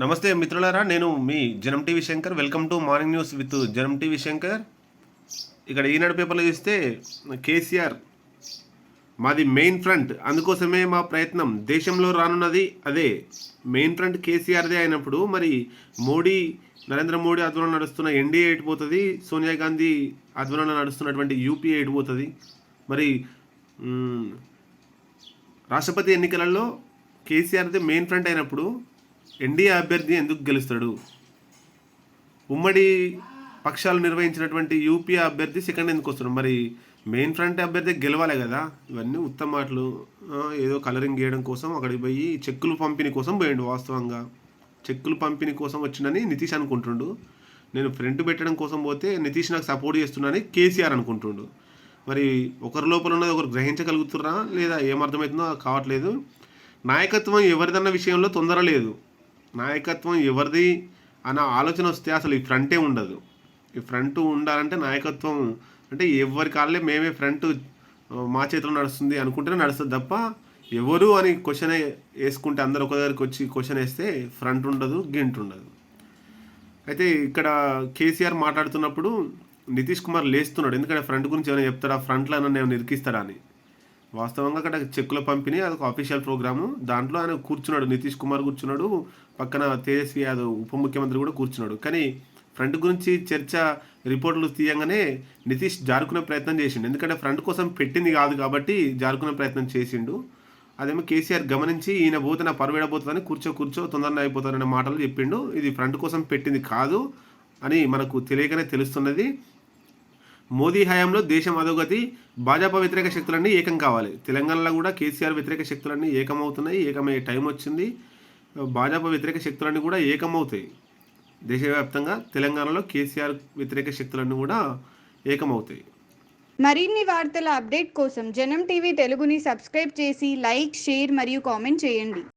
నమస్తే మిత్రులారా నేను మీ Janam TV Shankar. Welcome to morning news with Janam TV Shankar. ఇక్కడ ఈనాడు పేపర్లో చూస్తే కేసీఆర్ మాది మెయిన్ ఫ్రంట్. అందుకోసమే మా ప్రయత్నం. దేశంలో రానున్నది అదే. మెయిన్ ఫ్రంట్ కేసీఆర్దే అయినప్పుడు మరి మోడీ నరేంద్ర మోడీ ఆధ్వర్యంలో నడుస్తున్న ఎన్డీఏ ఎటుపోతుంది సోనియా గాంధీ ఆధ్వర్యంలో నడుస్తున్నటువంటి యూపీఏ ఎటుపోతుంది మరి రాష్ట్రపతి ఎన్నికలలో కేసీఆర్దే మెయిన్ ఫ్రంట్ అయినప్పుడు ఎన్డీఏ అభ్యర్థి ఎందుకు గెలుస్తాడు? ఉమ్మడి పక్షాలు నిర్వహించినటువంటి యూపీఏ అభ్యర్థి సెకండ్ ఎందుకు వస్తున్నాడు? మరి మెయిన్ ఫ్రంట్ అభ్యర్థి గెలవాలి కదా. ఇవన్నీ ఉత్తమ మాటలు. ఏదో కలరింగ్ చేయడం కోసం అక్కడికి పోయి చెక్కులు పంపిణీ కోసం పోయిండు వాస్తవంగా. చెక్కులు పంపిణీ కోసం వచ్చిందని నితీష్ అనుకుంటుండు. నేను ఫ్రంట్ పెట్టడం కోసం పోతే నితీష్ నాకు సపోర్ట్ చేస్తున్నానని కేసీఆర్ అనుకుంటుండు. మరి ఒకరి లోపల ఉన్నది ఒకరు గ్రహించగలుగుతుర్రా లేదా ఏమర్థమవుతుందో కావట్లేదు. నాయకత్వం ఎవరిదన్న విషయంలో తొందర లేదు. నాయకత్వం ఎవరిది అన్న ఆలోచన వస్తే అసలు ఈ ఫ్రంటే ఉండదు. ఈ ఫ్రంట్ ఉండాలంటే నాయకత్వం అంటే ఎవరి కాళ్ళే మేమే ఫ్రంట్ మా చేతిలో నడుస్తుంది అనుకుంటేనే నడుస్తుంది తప్ప ఎవరు అని క్వశ్చన్ వేసుకుంటే అందరు ఒక దగ్గరికి వచ్చి క్వశ్చన్ వేస్తే ఫ్రంట్ ఉండదు గింట్ ఉండదు. అయితే ఇక్కడ కేసీఆర్ మాట్లాడుతున్నప్పుడు నితీష్ కుమార్ లేస్తున్నాడు. ఎందుకంటే ఫ్రంట్ గురించి ఏమైనా చెప్తాడా? ఫ్రంట్లో నేను ఏమైనా అని. వాస్తవంగా అక్కడ చెక్కుల పంపిణీ ఒక అఫీషియల్ ప్రోగ్రాము దాంట్లో ఆయన కూర్చున్నాడు నితీష్ కుమార్ కూర్చున్నాడు పక్కన తేజస్వి యాదవ్ ఉప ముఖ్యమంత్రి కూడా కూర్చున్నాడు. కానీ ఫ్రంట్ గురించి చర్చ రిపోర్టులు తీయంగానే నితీష్ జారుకునే ప్రయత్నం చేసిండు. ఎందుకంటే ఫ్రంట్ కోసం పెట్టింది కాదు కాబట్టి జారుకునే ప్రయత్నం చేసిండు. అదేమో కేసీఆర్ గమనించి ఈయన పోతే నా పరువేడబోతుందని కూర్చో కూర్చో తొందరగా అయిపోతారనే మాటలు చెప్పిండు. ఇది ఫ్రంట్ కోసం పెట్టింది కాదు అని మనకు తెలియకనే తెలుస్తున్నది. మోదీ హయాంలో దేశం అధోగతి భాజపా వ్యతిరేక శక్తులన్నీ ఏకం కావాలి. తెలంగాణలో కూడా కేసీఆర్ వ్యతిరేక శక్తులన్నీ ఏకమవుతున్నాయి ఏకమయ్యే టైం వచ్చింది. భాజపా వ్యతిరేక శక్తులన్నీ కూడా ఏకమవుతాయి. దేశవ్యాప్తంగా తెలంగాణలో కేసీఆర్ వ్యతిరేక శక్తులన్నీ కూడా ఏకమవుతాయి. మరిన్ని వార్తల అప్డేట్ కోసం జనం టీవీ తెలుగుని సబ్స్క్రైబ్ చేసి లైక్ షేర్ మరియు కామెంట్ చేయండి.